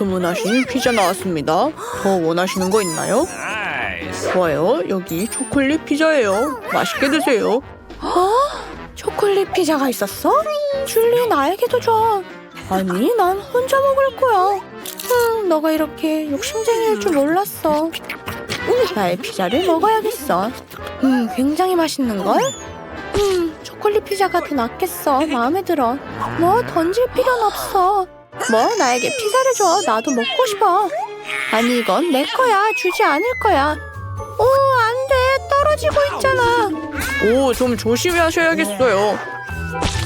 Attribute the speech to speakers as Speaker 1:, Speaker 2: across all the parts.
Speaker 1: 주문하신 피자 나왔습니다. 더 원하시는 거 있나요? 좋아요. 여기 초콜릿 피자예요. 맛있게 드세요. 어? 초콜릿 피자가 있었어? 줄리 나에게도 줘. 아니, 난 혼자 먹을 거야. 응, 너가 이렇게 욕심쟁이일 줄 몰랐어. 나의 피자를 먹어야겠어. 음, 굉장히 맛있는 걸? 음, 초콜릿 피자가 더 낫겠어. 마음에 들어. 뭐, 던질 필요는 없어. 뭐, 나에게 피자를 줘. 나도 먹고 싶어. 아니, 이건 내 거야. 주지 않을 거야. 오, 안 돼. 떨어지고 있잖아. 오, 좀 조심히 하셔야겠어요.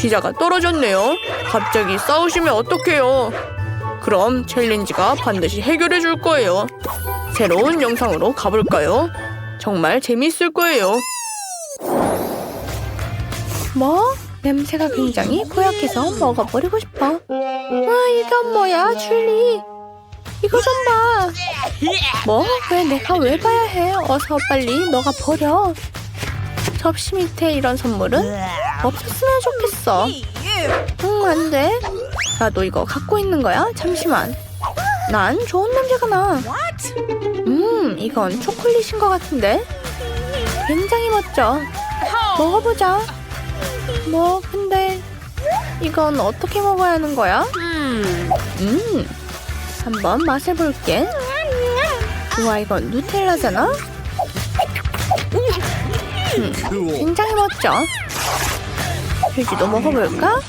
Speaker 1: 피자가 떨어졌네요. 갑자기 싸우시면 어떡해요. 그럼 챌린지가 반드시 해결해 줄 거예요. 새로운 영상으로 가볼까요? 정말 재미있을 거예요. 뭐? 냄새가 굉장히 고약해서 먹어버리고 싶어. 아, 이건 뭐야, 줄리? 이거 좀 봐. 뭐? 왜 내가 왜 봐야 해? 어서 빨리 너가 버려. 접시 밑에 이런 선물은 없었으면 좋겠어. 응, 안 돼. 나도 이거 갖고 있는 거야? 잠시만. 난 좋은 냄새가 나. 음, 이건 초콜릿인 것 같은데? 굉장히 멋져. 먹어보자. 뭐, 근데 이건 어떻게 먹어야 하는 거야? 음, 한번 맛을 볼게. 우와, 이건 누텔라잖아? 음, 굉장히 멋져. 휴지도 먹어볼까?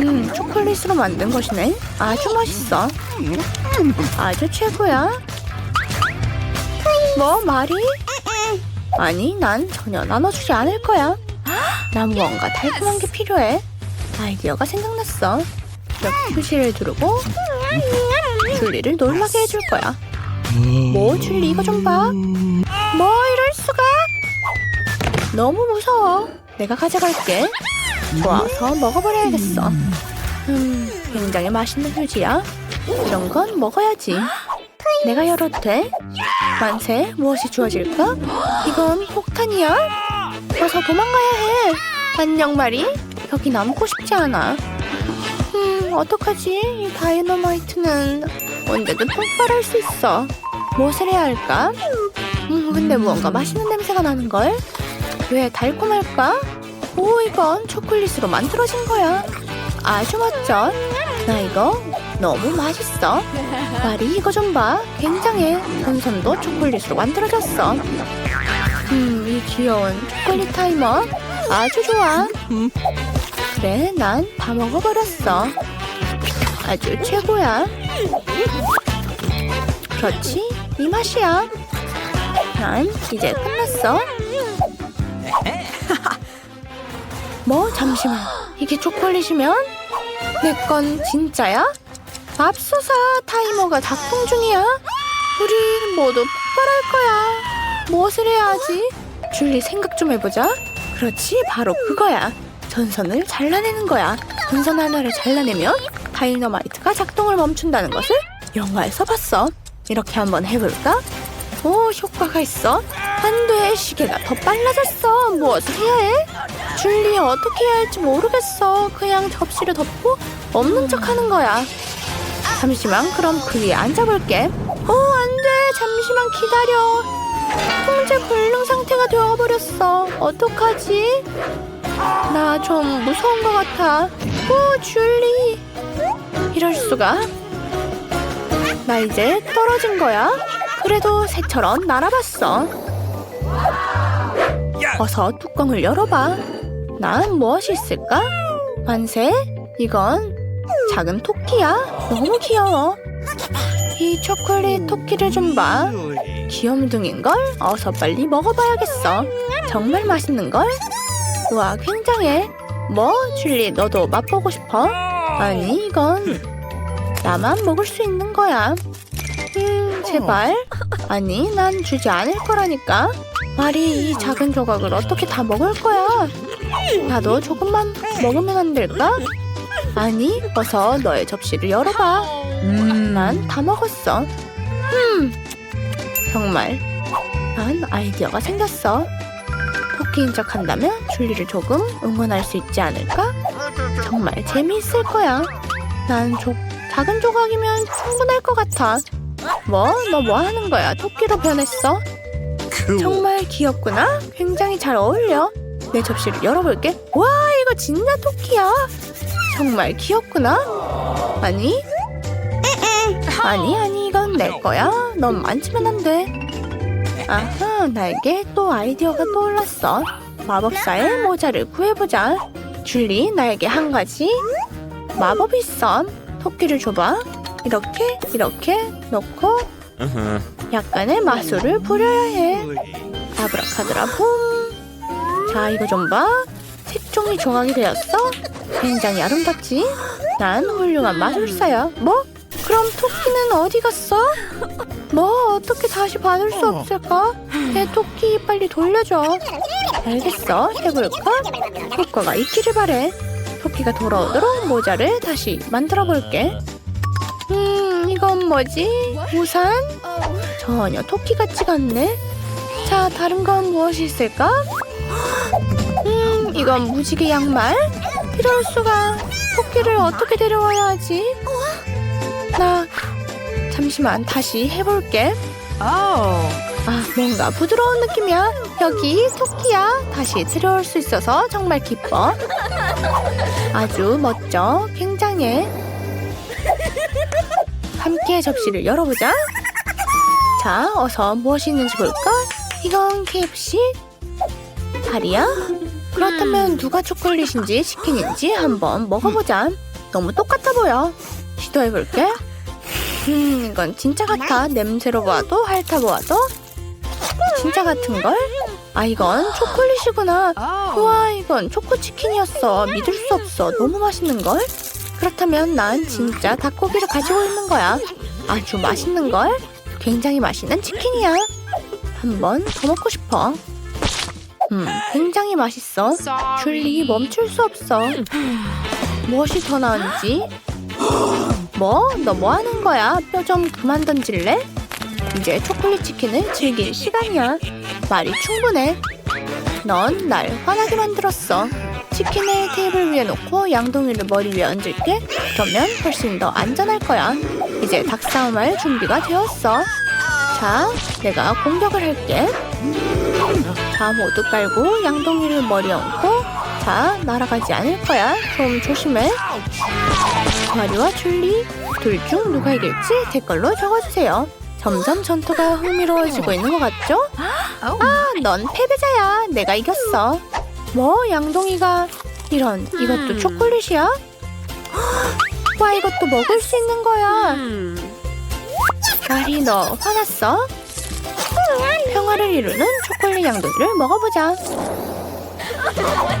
Speaker 1: 음, 초콜릿으로 만든 것이네. 아주 맛있어. 아주 최고야. 뭐, 말이? 아니, 난 전혀 나눠주지 않을 거야. 난 무언가 달콤한 게 필요해. 아이디어가 생각났어. 이렇게 휴지를 두르고 줄리를 놀라게 해줄 거야. 뭐, 줄리 이거 좀 봐. 뭐, 이럴 수가? 너무 무서워. 내가 가져갈게. 좋아서 먹어버려야겠어. 음, 굉장히 맛있는 휴지야. 이런 건 먹어야지. 내가 열어도 돼? 만세, 무엇이 주어질까? 이건 폭탄이야? 어서 도망가야 해. 안녕, 마리. 여기 남고 싶지 않아. 음, 어떡하지? 이 다이너마이트는 언제든 폭발할 수 있어. 무엇을 해야 할까? 음, 근데 무언가 맛있는 냄새가 나는걸? 왜 달콤할까? 오, 이건 초콜릿으로 만들어진 거야. 아주 멋져. 나 이거 너무 맛있어. 마리 이거 좀 봐. 굉장해. 전선도 초콜릿으로 만들어졌어. 음, 이 귀여운 초콜릿 타이머. 아주 좋아. 그래, 난 다 먹어버렸어. 아주 최고야. 그렇지, 이 맛이야. 난 이제 끝났어. 뭐, 잠시만. 이게 초콜릿이면? 내 건 진짜야? 맙소사 타이머가 작동 중이야. 우리 모두 폭발할 거야. 무엇을 해야 하지? 줄리 생각 좀 해보자. 그렇지, 바로 그거야. 전선을 잘라내는 거야. 전선 하나를 잘라내면 다이너마이트가 작동을 멈춘다는 것을 영화에서 봤어. 이렇게 한번 해볼까? 오, 효과가 있어. 안 돼, 시계가 더 빨라졌어. 무엇을 해야 해? 줄리 어떻게 해야 할지 모르겠어. 그냥 접시를 덮고 없는 척 하는 거야. 잠시만, 그럼 그 위에 앉아볼게. 어, 안 돼. 잠시만 기다려. 통제 불능 상태가 되어버렸어. 어떡하지? 나 좀 무서운 것 같아. 오, 줄리. 이럴 수가. 나 이제 떨어진 거야. 그래도 새처럼 날아봤어. 어서 뚜껑을 열어봐. 난 무엇이 있을까? 만세? 이건 작은 토끼야. 너무 귀여워. 이 초콜릿 토끼를 좀 봐. 귀염둥인걸? 어서 빨리 먹어봐야겠어. 정말 맛있는걸? 우와, 굉장해. 뭐, 줄리, 너도 맛보고 싶어? 아니, 이건 나만 먹을 수 있는 거야. 음, 제발. 아니, 난 주지 않을 거라니까. 말이 이 작은 조각을 어떻게 다 먹을 거야? 나도 조금만 먹으면 안 될까? 아니, 어서 너의 접시를 열어봐. 음, 난 다 먹었어. 음, 정말. 난 아이디어가 생겼어. 토끼인 척 한다면 줄리를 조금 응원할 수 있지 않을까? 정말 재미있을 거야. 난 조, 작은 조각이면 충분할 것 같아. 뭐? 너 뭐 하는 거야? 토끼로 변했어? 정말 귀엽구나. 굉장히 잘 어울려. 내 접시를 열어볼게. 와, 이거 진짜 토끼야. 정말 귀엽구나. 아니? 아니, 아니, 이건 내 거야. 넌 만지면 안 돼. 아하, 나에게 또 아이디어가 떠올랐어. 마법사의 모자를 구해보자. 줄리, 나에게 한 가지 마법이 있어. 토끼를 줘봐. 이렇게, 이렇게 넣고 약간의 마술을 부려야 해. 아브라카드라 붐. 자, 이거 좀 봐. 색종이 조각이 되었어. 굉장히 아름답지? 난 훌륭한 마술사야. 뭐? 그럼 토끼는 어디 갔어? 뭐 어떻게 다시 받을 수 없을까? 내 토끼 빨리 돌려줘. 알겠어. 해볼까? 효과가 있기를 바래. 토끼가 돌아오도록 모자를 다시 만들어 볼게. 음, 이건 뭐지? 우산? 전혀 토끼 같지가 않네. 자, 다른 건 무엇이 있을까? 음, 이건 무지개 양말? 이럴 수가. 토끼를 어떻게 데려와야 하지? 나 잠시만 다시 해볼게. 아, 뭔가 부드러운 느낌이야. 여기 토끼야. 다시 들어올 수 있어서 정말 기뻐. 아주 멋져. 굉장해. 함께 접시를 열어보자. 자, 어서 무엇이 있는지 볼까? 이건 KFC? 다리야? 그렇다면 누가 초콜릿인지 치킨인지 한번 먹어보자. 너무 똑같아 보여. 시도해볼게. 음, 이건 진짜 같아. 냄새로 봐도 핥아 보아도 진짜 같은걸? 아, 이건 초콜릿이구나. 우와, 이건 초코치킨이었어. 믿을 수 없어. 너무 맛있는걸? 그렇다면 난 진짜 닭고기를 가지고 있는 거야. 아주 맛있는걸? 굉장히 맛있는 치킨이야. 한 번 더 먹고 싶어. 음, 굉장히 맛있어. 줄리 멈출 수 없어. 무엇이 더 나은지? 뭐? 너 뭐 하는 거야? 뼈 좀 그만 던질래? 이제 초콜릿 치킨을 즐길 시간이야. 말이 충분해. 넌 날 화나게 만들었어. 치킨을 테이블 위에 놓고 양동이를 머리 위에 얹을게. 그러면 훨씬 더 안전할 거야. 이제 닭싸움할 준비가 되었어. 자, 내가 공격을 할게. 자, 모두 깔고 양동이를 머리에 얹고 자, 날아가지 않을 거야. 좀 조심해. 마리와 줄리 둘 중 누가 이길지 댓글로 적어주세요. 점점 전투가 흥미로워지고 있는 것 같죠? 아, 넌 패배자야. 내가 이겼어. 뭐, 양동이가 이런 이것도 초콜릿이야? 와, 이것도 먹을 수 있는 거야. 마리, 너 화났어? 평화를 이루는 초콜릿 양동이를 먹어보자.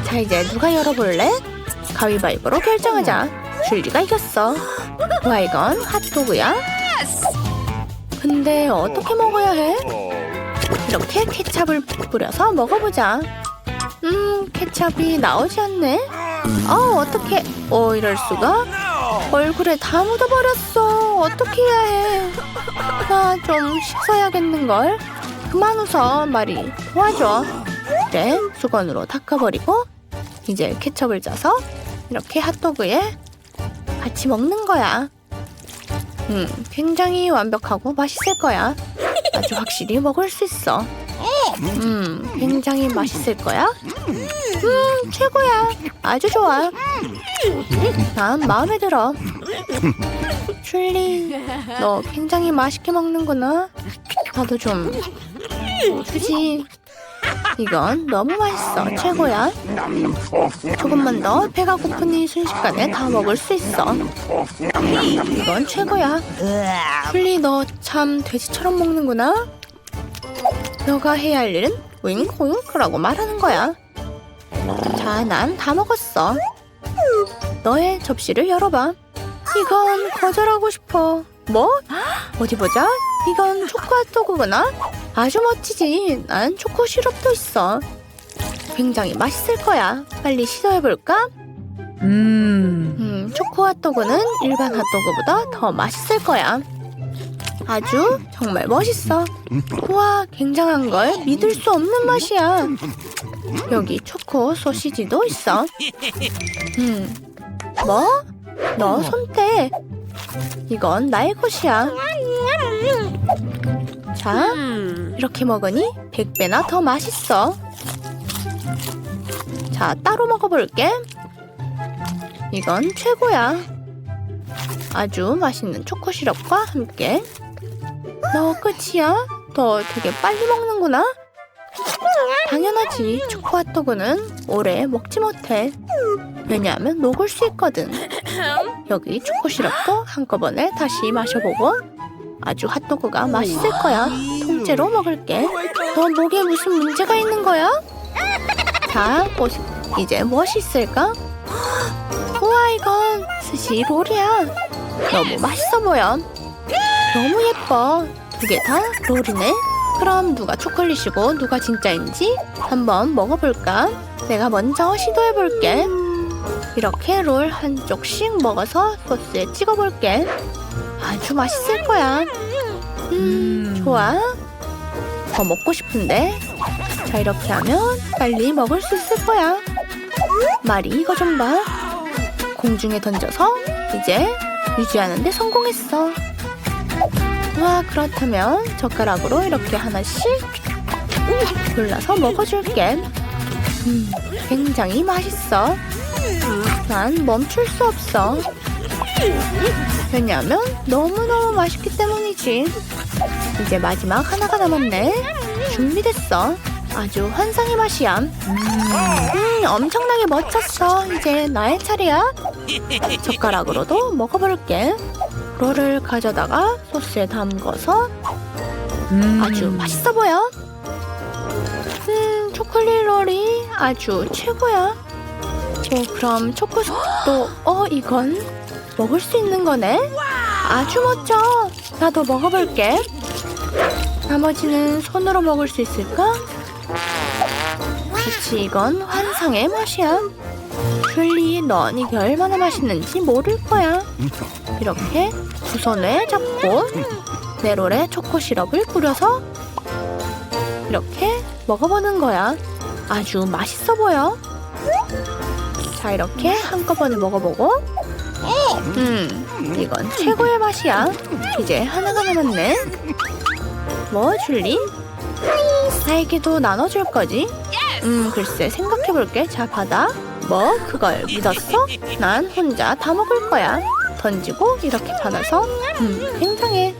Speaker 1: 자, 이제 누가 열어볼래? 가위바위보로 결정하자. 줄리가 이겼어. 와, 이건 핫도그야? 근데 어떻게 먹어야 해? 이렇게 케찹을 뿌려서 먹어보자. 음, 케찹이 나오지 않네. 어, 어떻게? 어, 이럴 수가? 얼굴에 다 묻어버렸어. 어떻게 해야 해? 나 좀 씻어야겠는 걸? 그만 웃어, 말이. 도와줘. 그래, 수건으로 닦아버리고 이제 케첩을 짜서 이렇게 핫도그에 같이 먹는 거야. 음, 굉장히 완벽하고 맛있을 거야. 아주 확실히 먹을 수 있어. 음, 굉장히 맛있을 거야. 음, 최고야. 아주 좋아. 난 마음에 들어. 줄리, 너 굉장히 맛있게 먹는구나. 나도 좀 주지. 이건 너무 맛있어. 최고야. 조금만 더 배가 고프니 순식간에 다 먹을 수 있어. 이건 최고야. 플리 너 참 돼지처럼 먹는구나. 너가 해야 할 일은 윙윙크라고 말하는 거야. 자, 난 다 먹었어. 너의 접시를 열어봐. 이건 거절하고 싶어. 뭐? 어디 보자. 이건 초코 핫도그구나. 아주 멋지지. 난 초코 시럽도 있어. 굉장히 맛있을 거야. 빨리 시도해볼까? 음, 초코 핫도그는 일반 핫도그보다 더 맛있을 거야. 아주 정말 멋있어. 우와, 굉장한 걸 믿을 수 없는 맛이야. 여기 초코 소시지도 있어. 음, 뭐? 너 손대. 이건 나의 것이야. 자,
Speaker 2: 음.
Speaker 1: 이렇게 먹으니 100배나 더 맛있어. 자, 따로 먹어볼게. 이건 최고야. 아주 맛있는 초코 시럽과 함께. 너 끝이야? 너 되게 빨리 먹는구나? 당연하지. 초코 핫도그는 오래 먹지 못해. 왜냐하면 녹을 수 있거든. 여기 초코 시럽도 한꺼번에 다시 마셔보고 아주 핫도그가 맛있을 거야. 통째로 먹을게. 너 목에 무슨 문제가 있는 거야? 자, 곧 이제 무엇이 있을까? 우와, 이건 스시 롤이야. 너무 맛있어 보여. 너무 예뻐. 두 개 다 롤이네. 그럼 누가 초콜릿이고 누가 진짜인지 한번 먹어볼까? 내가 먼저 시도해볼게. 이렇게 롤 한쪽씩 먹어서 소스에 찍어볼게. 아주 맛있을 거야. 음, 좋아. 더 먹고 싶은데. 자, 이렇게 하면 빨리 먹을 수 있을 거야. 마리, 이거 좀 봐. 공중에 던져서 이제 유지하는데 성공했어. 와, 그렇다면 젓가락으로 이렇게 하나씩 골라서 먹어줄게. 음, 굉장히 맛있어. 난 멈출 수 없어. 왜냐면 너무너무 맛있기 때문이지. 이제 마지막 하나가 남았네. 준비됐어. 아주 환상의 맛이야. 음, 엄청나게 멋졌어. 이제 나의 차례야. 젓가락으로도 먹어볼게. 롤을 가져다가 소스에 담궈서 아주 맛있어 보여. 음, 초콜릿 롤이 아주 최고야. 어, 그럼 초코스도 어 이건 먹을 수 있는 거네. 아주 멋져. 나도 먹어볼게. 나머지는 손으로 먹을 수 있을까? 그치 이건 환상의 맛이야. 줄리, 넌 이게 얼마나 맛있는지 모를 거야. 이렇게 두 손에 잡고 내 롤에 초코 시럽을 뿌려서 이렇게 먹어보는 거야. 아주 맛있어 보여. 자, 이렇게 한꺼번에 먹어보고. 음, 이건 최고의 맛이야. 이제 하나가 남았네. 뭐, 줄리? 나에게도 나눠줄 거지? 음, 글쎄, 생각해볼게. 자, 받아. 뭐, 그걸 믿었어? 난 혼자 다 먹을 거야. 던지고, 이렇게 받아서. 음, 굉장해.